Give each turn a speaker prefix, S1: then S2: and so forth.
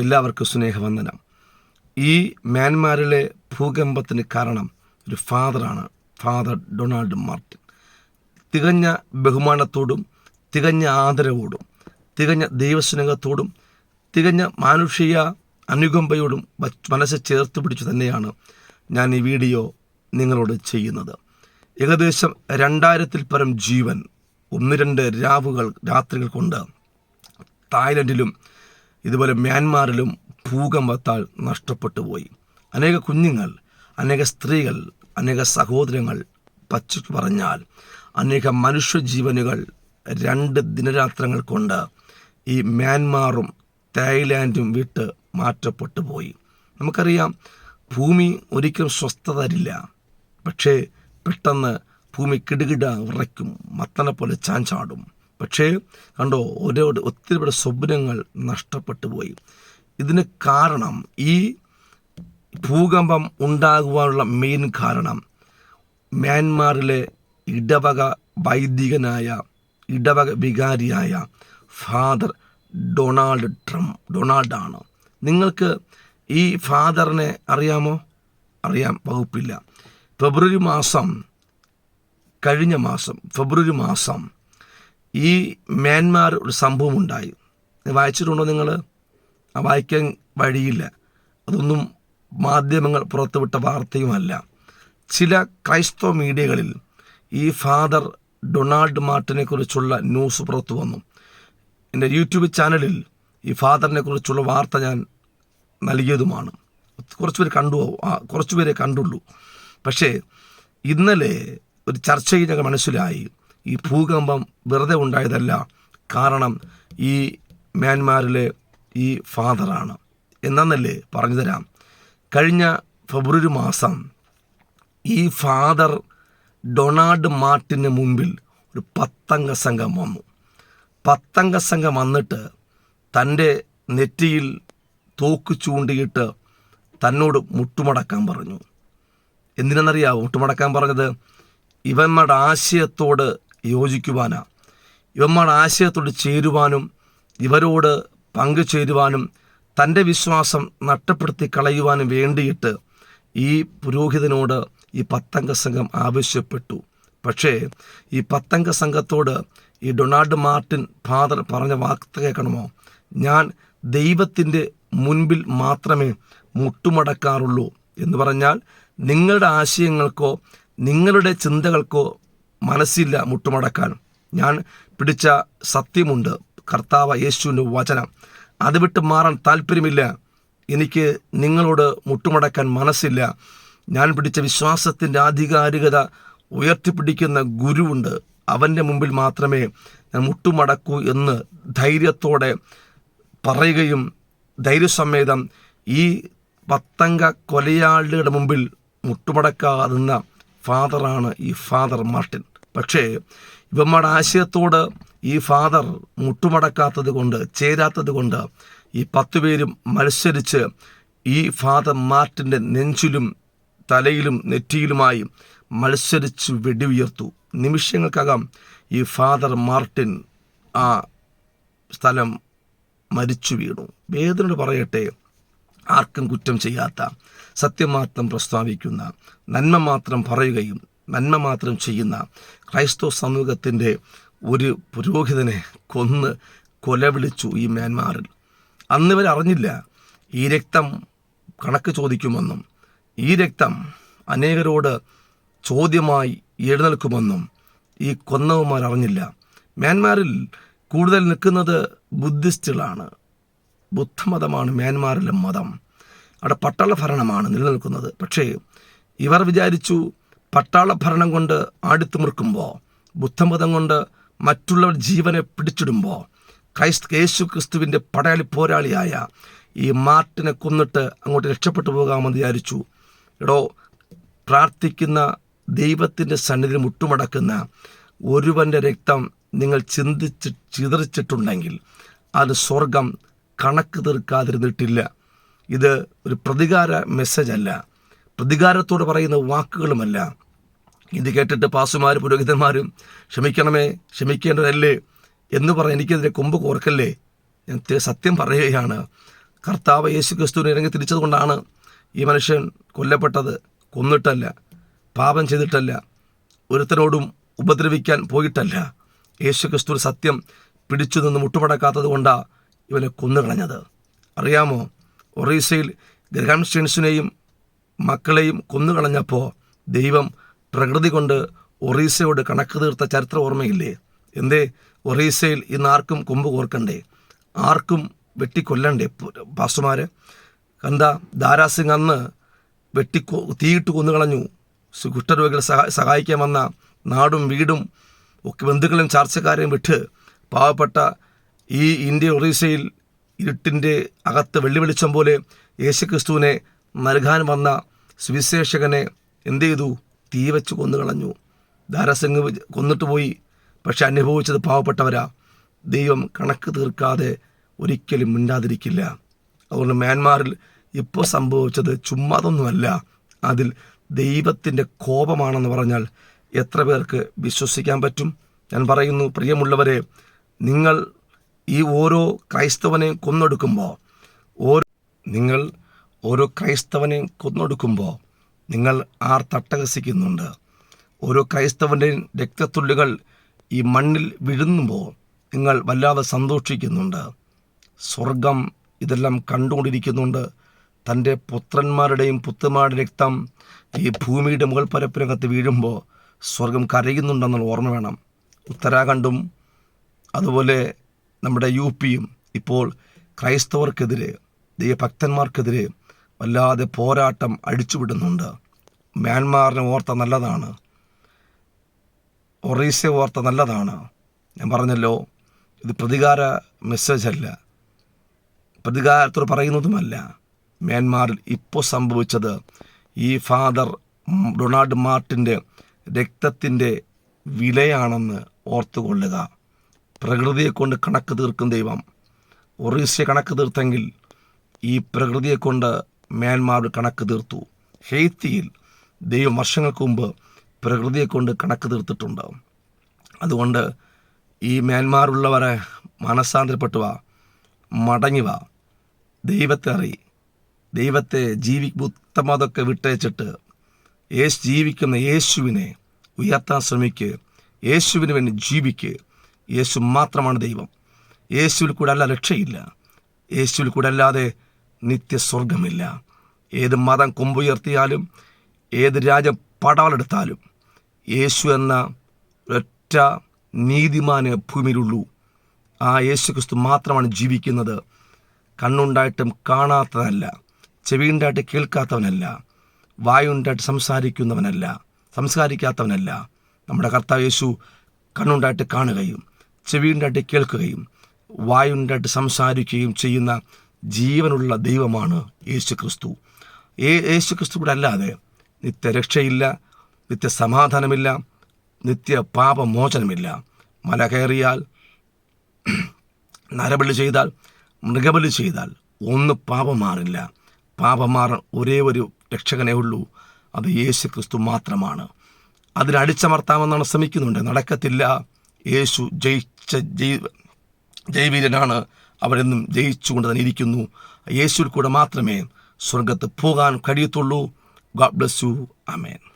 S1: എല്ലാവർക്കും സ്നേഹവന്ദനം. ഈ മ്യാൻമാറിലെ ഭൂകമ്പത്തിന് കാരണം ഒരു ഫാദറാണ് ഫാദർ ഡൊണാൾഡ് മാർട്ടിൻ. തികഞ്ഞ ബഹുമാനത്തോടും തികഞ്ഞ ആദരവോടും തികഞ്ഞ ദൈവസ്നേഹത്തോടും തികഞ്ഞ മാനുഷിക അനുകമ്പയോടും മനസ്സ് ചേർത്ത് പിടിച്ചു തന്നെയാണ് ഞാൻ ഈ വീഡിയോ നിങ്ങളോട് ചെയ്യുന്നത്. ഏകദേശം രണ്ടായിരത്തിൽ പരം ജീവൻ ഒന്ന് രണ്ട് രാവുകൾ രാത്രികൾ കൊണ്ട് തായ്ലൻഡിലും ഇതുപോലെ മ്യാൻമാറിലും ഭൂകമ്പത്താൽ നഷ്ടപ്പെട്ടു പോയി. അനേക കുഞ്ഞുങ്ങൾ അനേക സ്ത്രീകൾ അനേക സഹോദരങ്ങൾ പച്ചു പറഞ്ഞാൽ അനേക മനുഷ്യജീവനുകൾ രണ്ട് ദിനരാത്രങ്ങൾ കൊണ്ട് ഈ മ്യാൻമാറും തായ്ലാൻഡും വിട്ട് മാറ്റപ്പെട്ടു പോയി. നമുക്കറിയാം ഭൂമി ഒരിക്കലും സ്വസ്ഥ തരില്ല പക്ഷേ പെട്ടെന്ന് ഭൂമി കിടുകിട ഉറയ്ക്കും മത്തനെ പോലെ ചാഞ്ചാടും. പക്ഷേ കണ്ടോ ഓരോ ഒത്തിരി സ്വപ്നങ്ങൾ നഷ്ടപ്പെട്ടു പോയി. ഇതിന് കാരണം ഈ ഭൂകമ്പം ഉണ്ടാകുവാനുള്ള മെയിൻ കാരണം മ്യാൻമാറിലെ ഇടവക വൈദികനായ ഇടവക വികാരിയായ ഫാദർ ഡൊണാൾഡ് ട്രംപ് ഡൊണാൾഡാണ്. നിങ്ങൾക്ക് ഈ ഫാദറിനെ അറിയാമോ? അറിയാം വകുപ്പില്ല. ഫെബ്രുവരി മാസം കഴിഞ്ഞ മാസം ഫെബ്രുവരി മാസം ഈ മ്യാൻമാർ ഒരു സംഭവം ഉണ്ടായി വായിച്ചിട്ടുണ്ടോ നിങ്ങൾ വായിക്കാൻ വഴിയില്ല. അതൊന്നും മാധ്യമങ്ങൾ പുറത്തുവിട്ട വാർത്തയുമല്ല. ചില ക്രൈസ്തവ മീഡിയകളിൽ ഈ ഫാദർ ഡൊണാൾഡ് മാർട്ടിനെ കുറിച്ചുള്ള ന്യൂസ് പുറത്തു വന്നു. എന്റെ യൂട്യൂബ് ചാനലിൽ ഈ ഫാദറിനെ കുറിച്ചുള്ള വാർത്ത ഞാൻ നൽകിയതുമാണ്. കുറച്ച് പേര് കണ്ടു കുറച്ച് പേരെ കണ്ടുള്ളൂ. പക്ഷേ ഇന്നലെ ഒരു ചർച്ചയിൽ ഞങ്ങൾ മനസ്സിലായി. ഈ ഭൂകമ്പം വെറുതെ ഉണ്ടായതല്ല. കാരണം ഈ മ്യാൻമാറിലെ ഈ ഫാദറാണ്. എന്നാന്നല്ലേ പറഞ്ഞു തരാം കഴിഞ്ഞ ഫെബ്രുവരി മാസം ഈ ഫാദർ ഡൊണാൾഡ് മാർട്ടിന് മുമ്പിൽ ഒരു പത്തംഗ സംഘം വന്നു. പത്തംഗ സംഘം വന്നിട്ട് തന്റെ നെറ്റിയിൽ തോക്ക് ചൂണ്ടിയിട്ട് തന്നോട് മുട്ടുമടക്കാൻ പറഞ്ഞു. എന്തിനെന്നറിയാവോ? മുട്ടുമടക്കാൻ പറഞ്ഞത് ഇവന്മാരുടെ ആശയത്തോട് യോജിക്കുവാനാ. ഇവന്മാർ ആശയത്തോട് ചേരുവാനും ഇവരോട് പങ്കുചേരുവാനും തന്റെ വിശ്വാസം നഷ്ടപ്പെടുത്തി കളയുവാനും വേണ്ടിയിട്ട് ഈ പുരോഹിതനോട് ഈ പത്തംഗ സംഘം ആവശ്യപ്പെട്ടു. പക്ഷേ ഈ പത്തംഗ സംഘത്തോട് ഈ ഡൊണാൾഡ് മാർട്ടിൻ ഫാദർ പറഞ്ഞ വാക്ത കേൾക്കണമോ? ഞാൻ ദൈവത്തിന്റെ മുൻപിൽ മാത്രമേ മുട്ടുമടക്കാറുള്ളൂ എന്ന് പറഞ്ഞാൽ നിങ്ങളുടെ ആശയങ്ങൾക്കോ നിങ്ങളുടെ ചിന്തകൾക്കോ മനസ്സില്ല മുട്ടുമടക്കാൻ ഞാൻ പിടിച്ച സത്യമുണ്ട്. കർത്താവ് യേശുവിന്റെ വചനം. അത് വിട്ട് മാറാൻ താല്പര്യമില്ല എനിക്ക് നിങ്ങളോട് മുട്ടുമടക്കാൻ മനസ്സില്ല. ഞാൻ പിടിച്ച വിശ്വാസത്തിന്റെ ആധികാരികത ഉയർത്തിപ്പിടിക്കുന്ന ഗുരുവുണ്ട്. അവന്റെ മുമ്പിൽ മാത്രമേ ഞാൻ മുട്ടുമടക്കൂ എന്ന് ധൈര്യത്തോടെ പറയുകയും ധൈര്യസമേതം ഈ പത്തംഗ കൊലയാളിയുടെ മുമ്പിൽ മുട്ടുമടക്കാതുന്ന ഫാദറാണ് ഈ ഫാദർ മാർട്ടിൻ. പക്ഷേ ഇവന്മാരുടെ ആശയത്തോട് ഈ ഫാദർ മുട്ടുമടക്കാത്തത് കൊണ്ട് ചേരാത്തത് കൊണ്ട് ഈ പത്തു പേരും മത്സരിച്ച് ഈ ഫാദർ മാർട്ടിന്റെ നെഞ്ചിലും തലയിലും നെറ്റിയിലുമായി മത്സരിച്ച് വെടിയുയർത്തു. നിമിഷങ്ങൾക്കകം ഈ ഫാദർ മാർട്ടിൻ ആ സ്ഥലം മരിച്ചു വീണു. വേദനയോട് പറയട്ടെ ആർക്കും കുറ്റം ചെയ്യാത്ത സത്യം മാത്രം പ്രസ്താവിക്കുന്ന നന്മ മാത്രം പറയുകയും നന്മ മാത്രം ചെയ്യുന്ന ക്രൈസ്തവ സമൂഹത്തിന്റെ ഒരു പുരോഹിതനെ കൊന്ന് കൊലവിളിച്ചു ഈ മ്യാൻമാറിൽ. അന്ന് ഇവർ അറിഞ്ഞില്ല ഈ രക്തം കണക്ക് ചോദിക്കുമെന്നും ഈ രക്തം അനേകരോട് ചോദ്യമായി എഴുന്നേൽക്കുമെന്നും ഈ കൊന്നവന്മാർ അറിഞ്ഞില്ല. മ്യാൻമാറിൽ കൂടുതൽ നിൽക്കുന്നത് ബുദ്ധിസ്റ്റുകളാണ്. ബുദ്ധമതമാണ് മ്യാൻമാറിലെ മതം. അവിടെ പട്ടാള ഭരണമാണ് നിലനിൽക്കുന്നത്. പക്ഷേ ഇവർ വിചാരിച്ചു പട്ടാള ഭരണം കൊണ്ട് ആടിത്തുമുറുക്കുമ്പോൾ ബുദ്ധമതം കൊണ്ട് മറ്റുള്ളവർ ജീവനെ പിടിച്ചിടുമ്പോൾ ക്രൈസ്ത യേശു ക്രിസ്തുവിന്റെ പടയാളി പോരാളിയായ ഈ മാർട്ടിനെ കൊന്നിട്ട് അങ്ങോട്ട് രക്ഷപ്പെട്ടു പോകാമെന്ന് വിചാരിച്ചു എടോ പ്രാർത്ഥിക്കുന്ന ദൈവത്തിന്റെ സന്നിധിയിൽ മുട്ടുമടക്കുന്ന ഒരുവന്റെ രക്തം നിങ്ങൾ ചിന്തിച്ച് ചിതറിച്ചിട്ടുണ്ടെങ്കിൽ അത് സ്വർഗം കണക്ക് തീർക്കാതിരുന്നിട്ടില്ല. ഇത് ഒരു പ്രതികാര മെസ്സേജ് അല്ല പ്രതികാരത്തോട് പറയുന്ന വാക്കുകളുമല്ല. ഇത് കേട്ടിട്ട് പാസുമാരും പുരോഹിതന്മാരും ക്ഷമിക്കണമേ ക്ഷമിക്കേണ്ടതല്ലേ എന്ന് പറഞ്ഞ് എനിക്കെതിരെ കൊമ്പ് കോർക്കല്ലേ? ഞാൻ സത്യം പറയുകയാണ്. കർത്താവ് യേശു ക്രിസ്തുവിനെ ഇറങ്ങി തിരിച്ചതുകൊണ്ടാണ് ഈ മനുഷ്യൻ കൊല്ലപ്പെട്ടത്. കൊന്നിട്ടല്ല. പാപം ചെയ്തിട്ടല്ല. ഒരുത്തരോടും ഉപദ്രവിക്കാൻ പോയിട്ടല്ല. യേശു ക്രിസ്തു സത്യം പിടിച്ചു നിന്ന് മുട്ടുമടക്കാത്തത് കൊണ്ടാണ് ഇവനെ കൊന്നുകളഞ്ഞത്. അറിയാമോ? ഒറീസയിൽ ഗ്രഹാം സ്റ്റീൻസിനെയും മക്കളെയും കൊന്നുകളഞ്ഞപ്പോൾ ദൈവം പ്രകൃതി കൊണ്ട് ഒറീസയോട് കണക്ക് തീർത്ത ചരിത്ര ഓർമ്മയില്ലേ? എന്തേ? ഒറീസയിൽ ഇന്ന് ആർക്കും കൊമ്പ് കോർക്കണ്ടേ? ആർക്കും വെട്ടിക്കൊല്ലണ്ടേ പാസ്റ്റർമാർ എന്താ ദാരാസിംഗ് അന്ന് വെട്ടി തീയിട്ട് കൊന്നുകളഞ്ഞു കുഷ്ഠരോഗികളെ സഹാ സഹായിക്കാൻ വന്ന നാടും വീടും ഒക്കെ ബന്ധുക്കളും ചാർച്ചക്കാരെയും വിട്ട് പാവപ്പെട്ട ഈ ഇന്ത്യ ഒറീസയിൽ ഇരുട്ടിന്റെ അകത്ത് വെള്ളി വെളിച്ചം പോലെ യേശുക്രിസ്തുവിനെ നൽകാൻ വന്ന സുവിശേഷകനെ എന്ത് ചെയ്തു? തീ വെച്ച് കൊന്നു കളഞ്ഞു. ദാരസിംഗ് കൊന്നിട്ട് പോയി. പക്ഷെ അനുഭവിച്ചത് പാവപ്പെട്ടവരാ. ദൈവം കണക്ക് തീർക്കാതെ ഒരിക്കലും മിണ്ടാതിരിക്കില്ല. അതുകൊണ്ട് മ്യാൻമാറിൽ ഇപ്പോൾ സംഭവിച്ചത് ചുമ്മാതൊന്നുമല്ല അതിൽ ദൈവത്തിന്റെ കോപമാണെന്ന് പറഞ്ഞാൽ എത്ര പേർക്ക് വിശ്വസിക്കാൻ പറ്റും? ഞാൻ പറയുന്നു പ്രിയമുള്ളവരെ നിങ്ങൾ ഈ ഓരോ ക്രൈസ്തവനെയും കൊന്നൊടുക്കുമ്പോൾ ഓരോ നിങ്ങൾ ഓരോ ക്രൈസ്തവനെയും കൊന്നൊടുക്കുമ്പോൾ നിങ്ങൾ ആർ തട്ടഹസിക്കുന്നുണ്ട്. ഓരോ ക്രൈസ്തവന്റെയും രക്തത്തുള്ളികൾ ഈ മണ്ണിൽ വിഴുന്നുമ്പോൾ നിങ്ങൾ വല്ലാതെ സന്തോഷിക്കുന്നുണ്ട്. സ്വർഗം ഇതെല്ലാം കണ്ടുകൊണ്ടിരിക്കുന്നുണ്ട്. തന്റെ പുത്രന്മാരുടെയും പുത്രന്മാരുടെ രക്തം ഈ ഭൂമിയുടെ മുകൾ പരപ്പിനകത്ത് വീഴുമ്പോൾ സ്വർഗം കരയുന്നുണ്ടെന്നുള്ള ഓർമ്മ വേണം. ഉത്തരാഖണ്ഡും അതുപോലെ നമ്മുടെ യു പിയും ഇപ്പോൾ ക്രൈസ്തവർക്കെതിരെ ദൈവഭക്തന്മാർക്കെതിരെ വല്ലാതെ പോരാട്ടം അഴിച്ചുവിടുന്നുണ്ട് മ്യാൻമാറിനെ ഓർത്ത നല്ലതാണ്. ഒറീസ ഓർത്ത നല്ലതാണ്. ഞാൻ പറഞ്ഞല്ലോ ഇത് പ്രതികാര മെസ്സേജ് അല്ല പ്രതികാരത്തോട് പറയുന്നതുമല്ല. മ്യാൻമാറിൽ ഇപ്പോൾ സംഭവിച്ചത് ഈ ഫാദർ ഡൊണാൾഡ് മാർട്ടിന്റെ രക്തത്തിന്റെ വിലയാണെന്ന് ഓർത്തുകൊള്ളുക. പ്രകൃതിയെ കൊണ്ട് കണക്ക് തീർക്കും ദൈവം. ഒറീസയെ കണക്ക് തീർത്തെങ്കിൽ ഈ പ്രകൃതിയെ കൊണ്ട് മ്യാൻമാർ കണക്ക് തീർത്തു. ഹെയ്ത്തിയിൽ ദൈവം വർഷങ്ങൾക്ക് മുമ്പ് പ്രകൃതിയെ കൊണ്ട് കണക്ക് തീർത്തിട്ടുണ്ട് അതുകൊണ്ട് ഈ മ്യാൻമാറുള്ളവരെ മനസ്സാന്തരപ്പെട്ടുവ മടങ്ങിവ ദൈവത്തെ അറി ദൈവത്തെ ജീവി ബുദ്ധമതൊക്കെ വിട്ടയച്ചിട്ട് യേശു ജീവിക്കുന്ന യേശുവിനെ ഉയർത്താൻ ശ്രമിക്ക്. യേശുവിന് വേണ്ടി ജീവിക്ക്. യേശു മാത്രമാണ് ദൈവം. യേശുവിൽ കൂടെ അല്ല രക്ഷയില്ല. യേശുവിൽ കൂടെ അല്ലാതെ നിത്യസ്വർഗമില്ല ഏത് മതം കൊമ്പുയർത്തിയാലും ഏത് രാജ്യം പടവലെടുത്താലും യേശു എന്ന ഒറ്റ നീതിമാന് ഭൂമിയിലുള്ളൂ. ആ യേശു ക്രിസ്തു മാത്രമാണ് ജീവിക്കുന്നത്. കണ്ണുണ്ടായിട്ടും കാണാത്തതല്ല ചെവിയുണ്ടായിട്ട് കേൾക്കാത്തവനല്ല വായുണ്ടായിട്ട് സംസാരിക്കുന്നവനല്ല സംസാരിക്കാത്തവനല്ല. നമ്മുടെ കർത്താവ് യേശു കണ്ണുണ്ടായിട്ട് കാണുകയും ചെവിയുണ്ടായിട്ട് കേൾക്കുകയും വായുണ്ടായിട്ട് സംസാരിക്കുകയും ചെയ്യുന്ന ജീവനുള്ള ദൈവമാണ് യേശു ക്രിസ്തു യേശു ക്രിസ്തു കൂടെ അല്ലാതെ നിത്യരക്ഷയില്ല നിത്യസമാധാനമില്ല നിത്യ പാപമോചനമില്ല മല കയറിയാൽ നരബലി ചെയ്താൽ മൃഗബലി ചെയ്താൽ ഒന്ന് പാപം മാറില്ല. പാപം മാറാൻ ഒരേ ഒരു രക്ഷകനേ ഉള്ളൂ. അത് യേശു ക്രിസ്തു മാത്രമാണ്. അതിനടിച്ചമർത്താമെന്നാണ് ശ്രമിക്കുന്നുണ്ട്. നടക്കത്തില്ല. യേശു ജയിച്ച ജൈ ജൈവീരനാണ് അവരെന്നും ജയിച്ചുകൊണ്ട് തന്നെ ഇരിക്കുന്നു. യേശുവിൽ കൂടെ മാത്രമേ സ്വർഗത്ത് പോകാൻ കഴിയത്തുള്ളൂ. God bless you amen